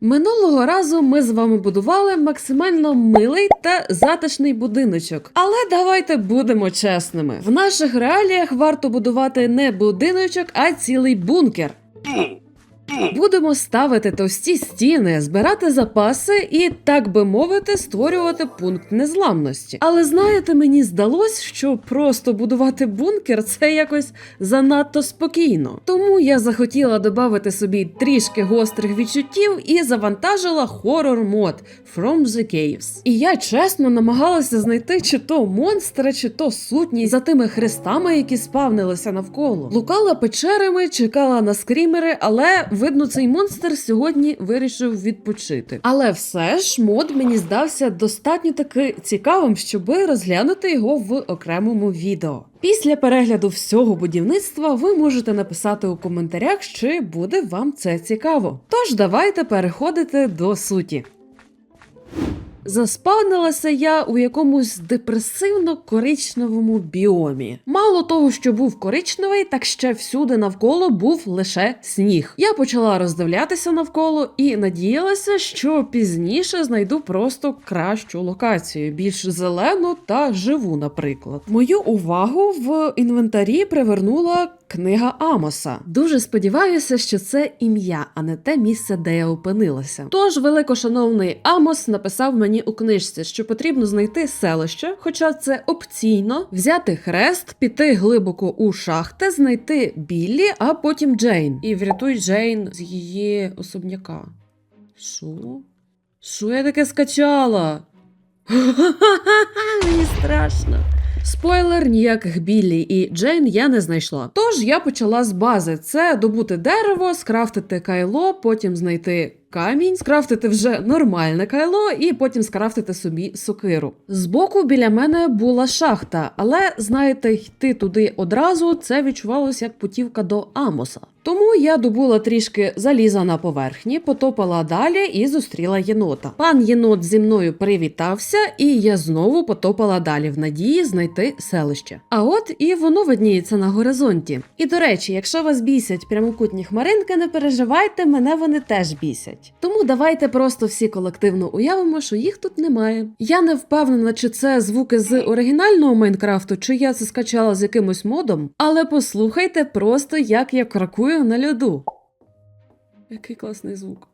Минулого разу ми з вами будували максимально милий та затишний будиночок. Але давайте будемо чесними: в наших реаліях варто будувати не будиночок, а цілий бункер. Будемо ставити товсті стіни, збирати запаси і, так би мовити, створювати пункт незламності. Але знаєте, мені здалось, що просто будувати бункер це якось занадто спокійно. Тому я захотіла додати собі трішки гострих відчуттів і завантажила хорор мод From the Caves. І я чесно намагалася знайти чи то монстра, чи то сутність за тими хрестами, які спавнилися навколо. Лукала печерами, чекала на скрімери, але видно, цей монстр сьогодні вирішив відпочити. Але все ж мод мені здався достатньо таки цікавим, щоби розглянути його в окремому відео. Після перегляду всього будівництва ви можете написати у коментарях, чи буде вам це цікаво. Тож давайте переходити до суті. Заспавнилася я у якомусь депресивно-коричневому біомі. Мало того, що був коричневий, так ще всюди навколо був лише сніг. Я почала роздивлятися навколо і надіялася, що пізніше знайду просто кращу локацію, більш зелену та живу, наприклад. Мою увагу в інвентарі привернула Книга Амоса. Дуже сподіваюся, що це ім'я, а не те місце, де я опинилася. Тож великошановний Амос написав мені у книжці, що потрібно знайти селище, хоча це опційно, взяти хрест, піти глибоко у шахти, знайти Біллі, а потім Джейн. І врятуй Джейн з її особняка. Що? Що я таке скачала? Мені страшно. Спойлер, ніяких Біллі і Джейн я не знайшла. Тож я почала з бази: це добути дерево, скрафтити кайло, потім знайти камінь, скрафтити вже нормальне кайло, і потім скрафтити собі сокиру. Збоку біля мене була шахта, але знаєте, йти туди одразу це відчувалося як путівка до Амоса. Тому я добула трішки заліза на поверхні, потопала далі і зустріла єнота. Пан єнот зі мною привітався, і я знову потопала далі в надії знайти селище. А от і воно видніється на горизонті. І до речі, якщо вас бісять прямокутні хмаринки, не переживайте, мене вони теж бісять. Тому давайте просто всі колективно уявимо, що їх тут немає. Я не впевнена, чи це звуки з оригінального Майнкрафту, чи я це скачала з якимось модом, але послухайте просто, як я кракую на льоду. Який класний звук.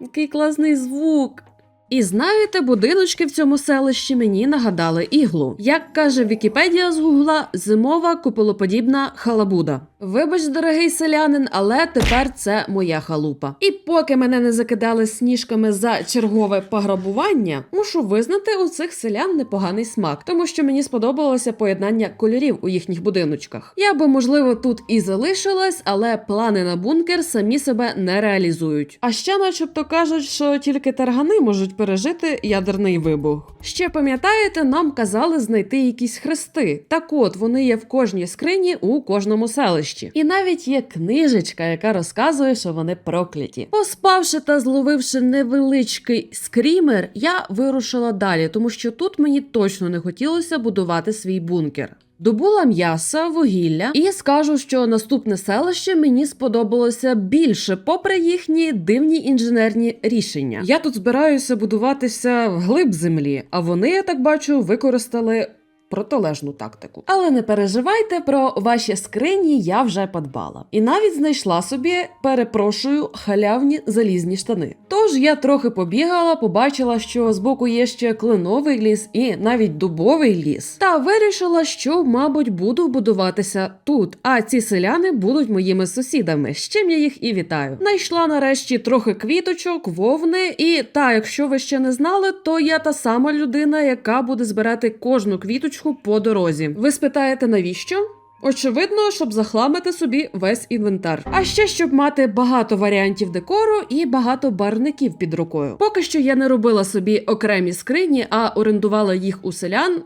Який класний звук. І знаєте, будиночки в цьому селищі мені нагадали іглу. Як каже Вікіпедія з гугла, зимова куполоподібна халабуда. Вибач, дорогий селянин, але тепер це моя халупа. І поки мене не закидали сніжками за чергове пограбування, мушу визнати у цих селян непоганий смак, тому що мені сподобалося поєднання кольорів у їхніх будиночках. Я би, можливо, тут і залишилась, але плани на бункер самі себе не реалізують. А ще, начебто, кажуть, що тільки таргани можуть пережити ядерний вибух. Ще пам'ятаєте, нам казали знайти якісь хрести. Так от вони є в кожній скрині у кожному селищі. І навіть є книжечка, яка розказує, що вони прокляті. Поспавши та зловивши невеличкий скрімер, я вирушила далі, тому що тут мені точно не хотілося будувати свій бункер. Добула м'яса, вугілля, і скажу, що наступне селище мені сподобалося більше, попри їхні дивні інженерні рішення. Я тут збираюся будуватися вглиб землі, а вони, я так бачу, використали. Протилежну тактику. Але не переживайте про ваші скрині, я вже подбала. І навіть знайшла собі, перепрошую, халявні залізні штани. Тож я трохи побігала, побачила, що збоку є ще кленовий ліс і навіть дубовий ліс. Та вирішила, що, мабуть, буду будуватися тут. А ці селяни будуть моїми сусідами, з чим я їх і вітаю. Найшла нарешті трохи квіточок, вовни, і та, якщо ви ще не знали, то я та сама людина, яка буде збирати кожну квіточку по дорозі. Ви спитаєте, навіщо? Очевидно, щоб захламити собі весь інвентар. А ще щоб мати багато варіантів декору і багато барників під рукою. Поки що я не робила собі окремі скрині, а орендувала їх у селян.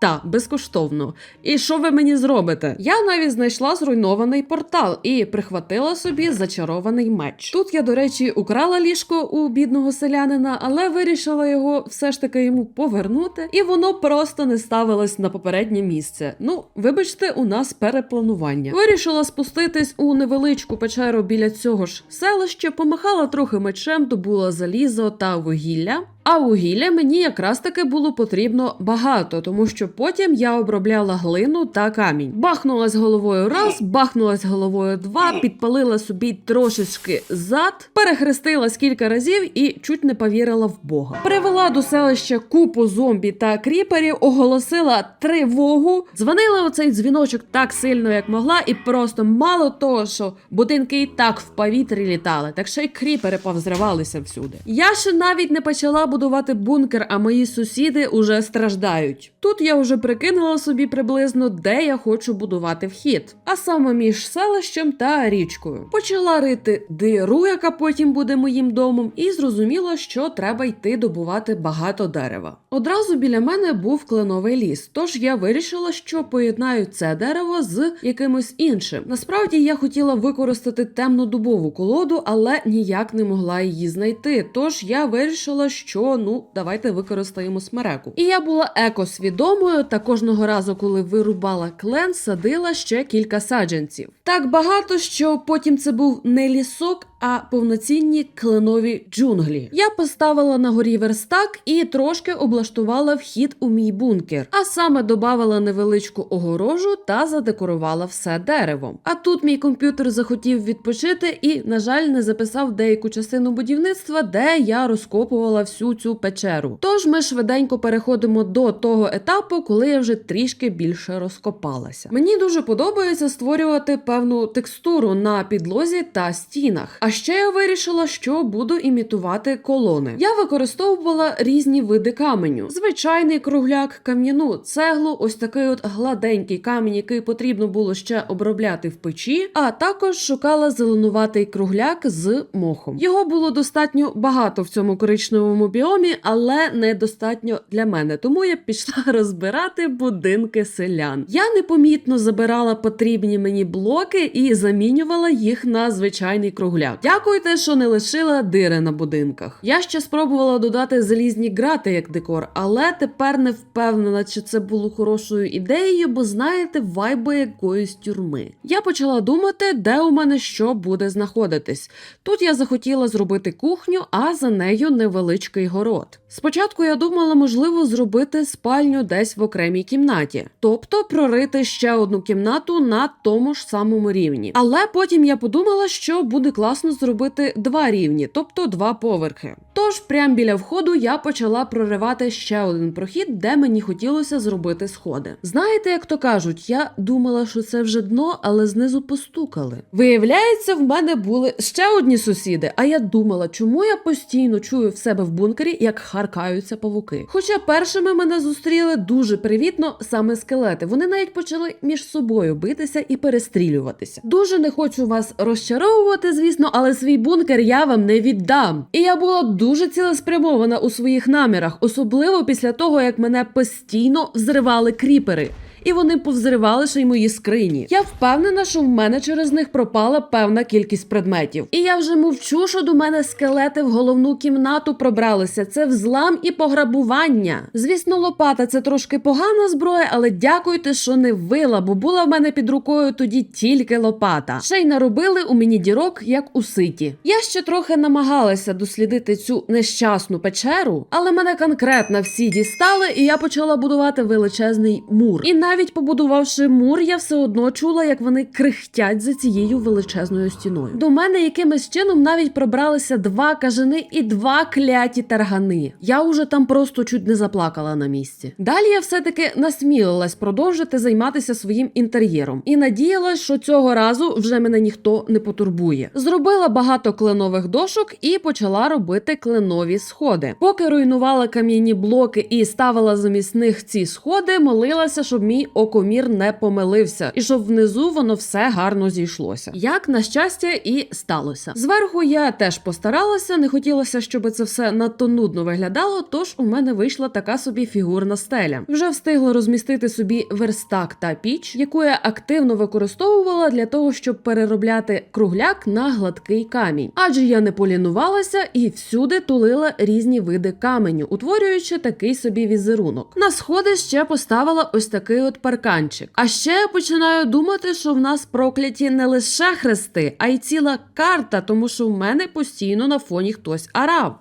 Та, безкоштовно. І що ви мені зробите? Я навіть знайшла зруйнований портал і прихватила собі зачарований меч. Тут я, до речі, украла ліжко у бідного селянина, але вирішила його все ж таки йому повернути, і воно просто не ставилось на попереднє місце. Ну, вибачте, у нас перепланування. Вирішила спуститись у невеличку печеру біля цього ж селища, помахала трохи мечем, добула залізо та вугілля. А вугілля мені якраз таки було потрібно багато, тому що потім я обробляла глину та камінь. Бахнулась головою раз, бахнулась головою два, підпалила собі трошечки зад, перехрестилась кілька разів і чуть не повірила в Бога. Привела до селища купу зомбі та кріперів, оголосила тривогу. Дзвонила оцей дзвіночок так сильно, як могла, і просто мало того, що будинки і так в повітрі літали, так ще й кріпери повзривалися всюди. Я ще навіть не почала будувати бункер, а мої сусіди уже страждають. Тут я вже прикинула собі приблизно, де я хочу будувати вхід, а саме між селищем та річкою. Почала рити диру, яка потім буде моїм домом, і зрозуміла, що треба йти добувати багато дерева. Одразу біля мене був кленовий ліс, тож я вирішила, що поєднаю це дерево з якимось іншим. Насправді я хотіла використати темну дубову колоду, але ніяк не могла її знайти. Тож я вирішила, що ну давайте використаємо смереку. І я була екосвідомою та кожного разу, коли вирубала клен, садила ще кілька саджанців. Так багато, що потім це був не лісок, а повноцінні кленові джунглі. Я поставила на горі верстак і трошки облаштувала вхід у мій бункер, а саме додавала невеличку огорожу та задекорувала все деревом. А тут мій комп'ютер захотів відпочити і, на жаль, не записав деяку частину будівництва, де я розкопувала всю цю печеру. Тож ми швиденько переходимо до того етапу, коли я вже трішки більше розкопалася. Мені дуже подобається створювати певну текстуру на підлозі та стінах. А ще я вирішила, що буду імітувати колони. Я використовувала різні види каменю: звичайний кругляк, кам'яну цеглу, ось такий от гладенький камінь, який потрібно було ще обробляти в печі. А також шукала зеленуватий кругляк з мохом. Його було достатньо багато в цьому коричневому біомі, але недостатньо для мене. Тому я пішла розбирати будинки селян. Я непомітно забирала потрібні мені блоки і замінювала їх на звичайний кругляк. Дякуйте, що не лишила дири на будинках. Я ще спробувала додати залізні грати як декор, але тепер не впевнена, чи це було хорошою ідеєю, бо знаєте, вайби якоїсь тюрми. Я почала думати, де у мене що буде знаходитись. Тут я захотіла зробити кухню, а за нею невеличкий город. Спочатку я думала, можливо, зробити спальню десь в окремій кімнаті, тобто прорити ще одну кімнату на тому ж самому рівні. Але потім я подумала, що буде класно зробити два рівні, тобто два поверхи. Тож, прямо біля входу я почала проривати ще один прохід, де мені хотілося зробити сходи. Знаєте, як то кажуть, я думала, що це вже дно, але знизу постукали. Виявляється, в мене були ще одні сусіди. А я думала, чому я постійно чую в себе в бункері, як харкаються павуки. Хоча першими мене зустріли дуже привітно саме скелети. Вони навіть почали між собою битися і перестрілюватися. Дуже не хочу вас розчаровувати, звісно, але свій бункер я вам не віддам. І я була дуже цілеспрямована у своїх намірах, особливо після того, як мене постійно взривали кріпери. І вони повзривали ще й мої скрині. Я впевнена, що в мене через них пропала певна кількість предметів. І я вже мовчу, що до мене скелети в головну кімнату пробралися. Це взлам і пограбування. Звісно, лопата це трошки погана зброя, але дякуйте, що не вила, бо була в мене під рукою тоді тільки лопата. Ще й наробили у мені дірок, як у ситі. Я ще трохи намагалася дослідити цю нещасну печеру, але мене конкретно всі дістали, і я почала будувати величезний мур. І навіть побудувавши мур, я все одно чула, як вони крихтять за цією величезною стіною. До мене якимось чином навіть пробралися два кажани і два кляті таргани. Я уже там просто чуть не заплакала на місці. Далі я все-таки насмілилась продовжити займатися своїм інтер'єром і надіялась, що цього разу вже мене ніхто не потурбує. Зробила багато кленових дошок і почала робити кленові сходи. Поки руйнувала кам'яні блоки і ставила замість них ці сходи, молилася, щоб мій мій окомір не помилився, і щоб внизу воно все гарно зійшлося. Як на щастя, і сталося. Зверху я теж постаралася, не хотілося, щоб це все надто нудно виглядало. Тож у мене вийшла така собі фігурна стеля. Вже встигла розмістити собі верстак та піч, яку я активно використовувала для того, щоб переробляти кругляк на гладкий камінь. Адже я не полінувалася і всюди тулила різні види каменю, утворюючи такий собі візерунок. На сходи ще поставила ось такий от парканчик. А ще я починаю думати, що в нас прокляті не лише хрести, а й ціла карта, тому що в мене постійно на фоні хтось арав.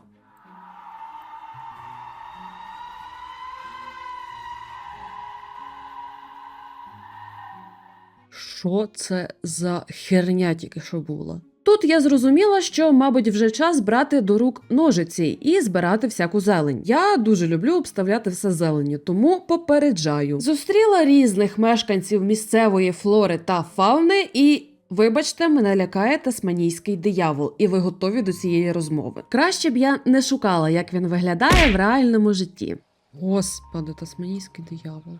Що це за херня тільки що була? Тут я зрозуміла, що, мабуть, вже час брати до рук ножиці і збирати всяку зелень. Я дуже люблю обставляти все зеленню, тому попереджаю. Зустріла різних мешканців місцевої флори та фауни і. Вибачте, мене лякає тасманійський диявол, і ви готові до цієї розмови. Краще б я не шукала, як він виглядає в реальному житті. Господи, тасманійський диявол.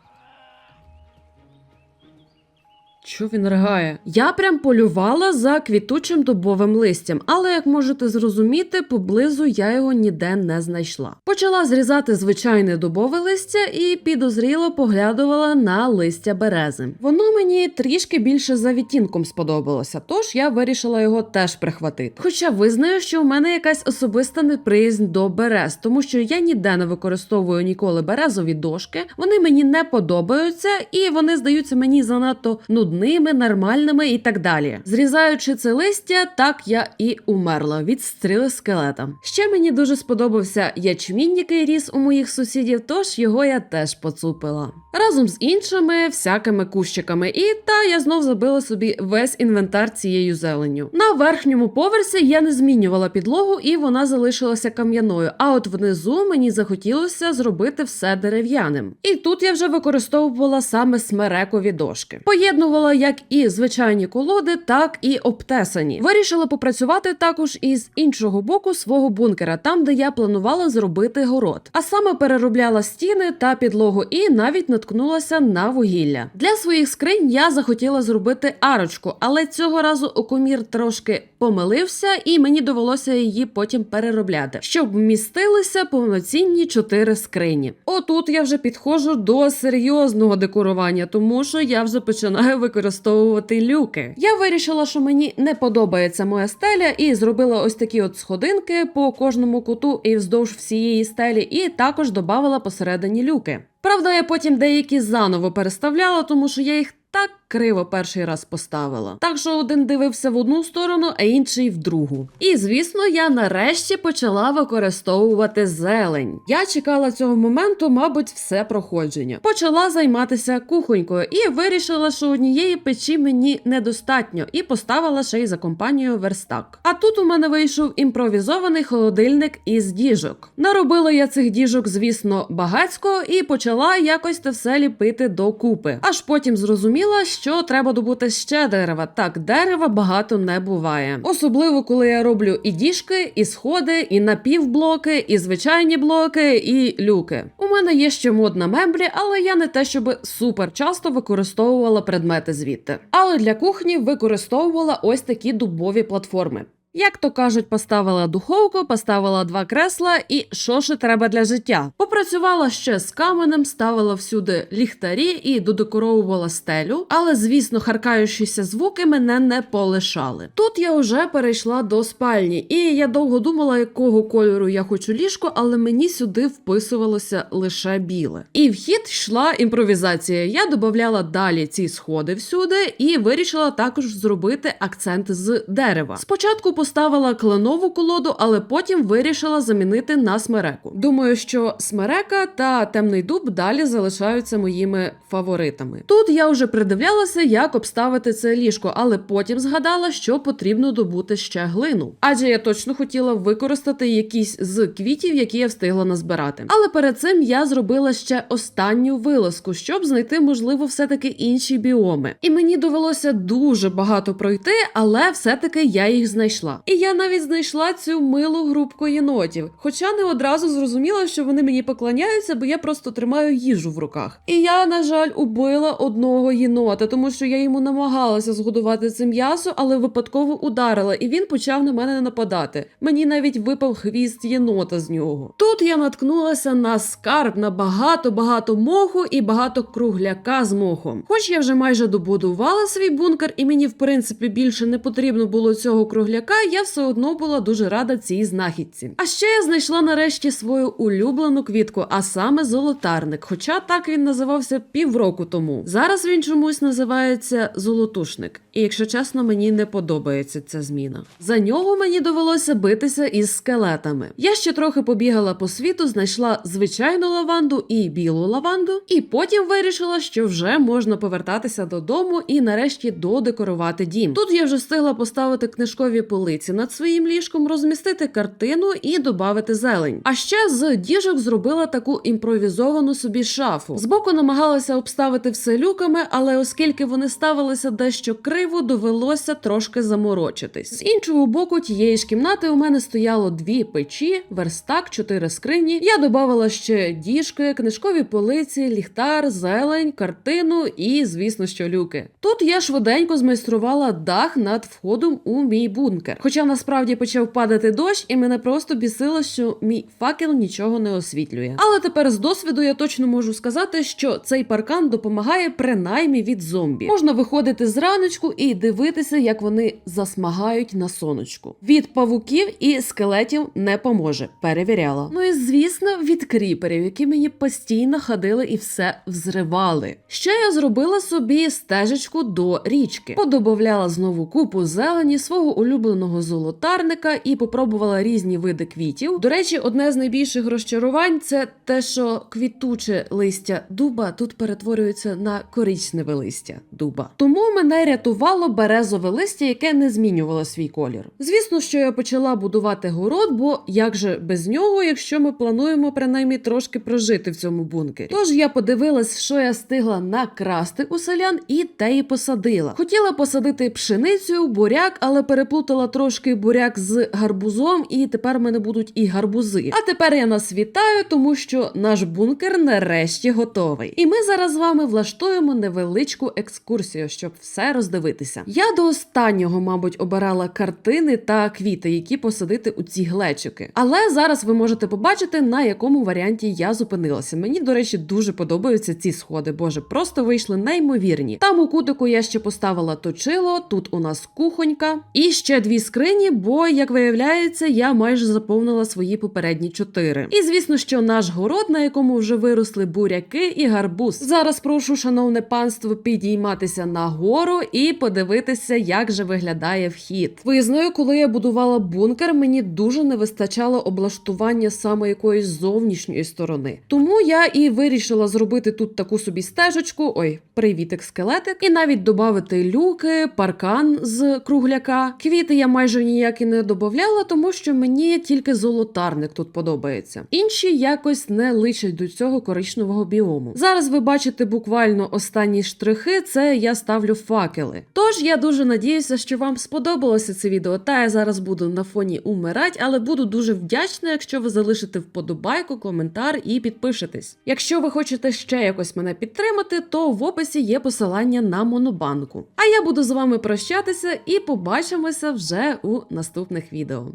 Що він ригає? Я прям полювала за квітучим дубовим листям, але як можете зрозуміти, поблизу я його ніде не знайшла. Почала зрізати звичайне дубове листя і підозріло поглядувала на листя берези. Воно мені трішки більше за відтінком сподобалося, тож я вирішила його теж прихватити. Хоча визнаю, що у мене якась особиста неприязнь до берез, тому що я ніде не використовую ніколи березові дошки. Вони мені не подобаються і вони здаються мені занадто нудними, нормальними і так далі. Зрізаючи це листя, так я і умерла від стріли скелета. Ще мені дуже сподобався ячмінь, який ріс у моїх сусідів, тож його я теж поцупила. Разом з іншими всякими кущиками. І та я знов забила собі весь інвентар цією зеленню. На верхньому поверсі я не змінювала підлогу, і вона залишилася кам'яною. А от внизу мені захотілося зробити все дерев'яним. І тут я вже використовувала саме смерекові дошки. Поєднувала як і звичайні колоди, так і обтесані. Вирішила попрацювати також із іншого боку свого бункера, там де я планувала зробити город. А саме переробляла стіни та підлогу, і навіть наткнулася на вугілля. Для своїх скринь я захотіла зробити арочку, але цього разу окомір трошки помилився, і мені довелося її потім переробляти, щоб вмістилися повноцінні чотири скрині. Отут я вже підходжу до серйозного декорування, тому що я вже починаю використовувати люки. Я вирішила, що мені не подобається моя стеля, і зробила ось такі от сходинки по кожному куту і вздовж всієї стелі, і також додавала посередині люки. Правда, я потім деякі заново переставляла, тому що я їх так криво перший раз поставила. Так що один дивився в одну сторону, а інший в другу. І звісно, я нарешті почала використовувати зелень. Я чекала цього моменту, мабуть, все проходження. Почала займатися кухонькою і вирішила, що однієї печі мені недостатньо, і поставила ще й за компанію верстак. А тут у мене вийшов імпровізований холодильник із діжок. Наробила я цих діжок, звісно, багацько, і почала якось те все ліпити докупи. Аж потім зрозуміла, що треба добути ще дерева. Так, дерева багато не буває. Особливо, коли я роблю і діжки, і сходи, і напівблоки, і звичайні блоки, і люки. У мене є ще модна мембрі, але я не те, щоб супер часто використовувала предмети звідти. Але для кухні використовувала ось такі дубові платформи. Як то кажуть, поставила духовку, поставила два кресла, і що ще треба для життя. Попрацювала ще з каменем, ставила всюди ліхтарі і додекоровувала стелю, але звісно, харкаючіся звуки мене не полишали. Тут я вже перейшла до спальні, і я довго думала, якого кольору я хочу ліжко, але мені сюди вписувалося лише біле. І в хід йшла імпровізація. Я додавала далі ці сходи всюди і вирішила також зробити акцент з дерева. Спочатку поставила кленову колоду, але потім вирішила замінити на смереку. Думаю, що смерека та темний дуб далі залишаються моїми фаворитами. Тут я вже придивлялася, як обставити це ліжко, але потім згадала, що потрібно добути ще глину. Адже я точно хотіла використати якісь з квітів, які я встигла назбирати. Але перед цим я зробила ще останню вилазку, щоб знайти, можливо, все-таки інші біоми. І мені довелося дуже багато пройти, але все-таки я їх знайшла. Знайшла. І я навіть знайшла цю милу групку єнотів. Хоча не одразу зрозуміла, що вони мені поклоняються, бо я просто тримаю їжу в руках. І я, на жаль, убила одного єнота, тому що я йому намагалася згодувати це м'ясо, але випадково ударила, і він почав на мене нападати. Мені навіть випав хвіст єнота з нього. Тут я наткнулася на скарб на багато багато моху і багато кругляка з мохом. Хоч я вже майже добудувала свій бункер, і мені в принципі більше не потрібно було цього кругляка, я все одно була дуже рада цій знахідці. А ще я знайшла нарешті свою улюблену квітку, а саме золотарник. Хоча так він називався півроку тому. Зараз він чомусь називається золотушник. І якщо чесно, мені не подобається ця зміна. За нього мені довелося битися із скелетами. Я ще трохи побігала по світу, знайшла звичайну лаванду і білу лаванду, і потім вирішила, що вже можна повертатися додому і нарешті додекорувати дім. Тут я вже встигла поставити книжкові полиці над своїм ліжком, розмістити картину і додати зелень. А ще з діжок зробила таку імпровізовану собі шафу. Збоку намагалася обставити все люками, але оскільки вони ставилися дещо криво, довелося трошки заморочитись. З іншого боку тієї ж кімнати у мене стояло дві печі, верстак, чотири скрині. Я додавала ще діжки, книжкові полиці, ліхтар, зелень, картину і, звісно, що люки. Тут я швиденько змайструвала дах над входом у мій бункер. Хоча насправді почав падати дощ, і мене просто бісило, що мій факел нічого не освітлює. Але тепер з досвіду я точно можу сказати, що цей паркан допомагає принаймні від зомбі. Можна виходити зраночку і дивитися, як вони засмагають на сонечку. Від павуків і скелетів не поможе. Перевіряла. Ну і звісно, від кріперів, які мені постійно ходили і все взривали. Ще я зробила собі стежечку до річки, подобавляла знову купу зелені свого улюбленого золотарника і попробувала різні види квітів. До речі, одне з найбільших розчарувань це те, що квітуче листя дуба тут перетворюється на коричневе листя дуба. Тому мене рятувало березове листя, яке не змінювало свій колір. Звісно, що я почала будувати город, бо як же без нього, якщо ми плануємо принаймні трошки прожити в цьому бункері. Тож я подивилась, що я стигла накрасти у селян, і те і посадила. Хотіла посадити пшеницю, буряк, але переплутала трошки буряк з гарбузом, і тепер в мене будуть і гарбузи. А тепер я нас вітаю, тому що наш бункер нарешті готовий. І ми зараз з вами влаштуємо невеличку екскурсію, щоб все роздивитися. Я до останнього, мабуть, обирала картини та квіти, які посадити у ці глечики. Але зараз ви можете побачити, на якому варіанті я зупинилася. Мені, до речі, дуже подобаються ці сходи. Боже, просто вийшли неймовірні. Там у кутику я ще поставила точило, тут у нас кухонька і ще дві скрині, бо, як виявляється, я майже заповнила свої попередні чотири. І звісно, що наш город, на якому вже виросли буряки і гарбуз. Зараз прошу, шановне панство, підійматися на гору і подивитися, як же виглядає вхід. Визнаю, коли я будувала бункер, мені дуже не вистачало облаштування саме якоїсь зовнішньої сторони. Тому я і вирішила зробити тут таку собі стежечку. Ой, привітик, скелетик, і навіть додати люки, паркан з кругляка. Квіти я майже ніяк і не додавала, тому що мені тільки золотарник тут подобається. Інші якось не личать до цього коричневого біому. Зараз ви бачите буквально останні штрихи. Це я ставлю факели. Тож я дуже надіюся, що вам сподобалося це відео. Та я зараз буду на фоні умирать, але буду дуже вдячна, якщо ви залишите вподобайку, коментар і підпишетесь. Якщо ви хочете ще якось мене підтримати, то в описі є посилання на монобанку. А я буду з вами прощатися і побачимося вже у наступних відео.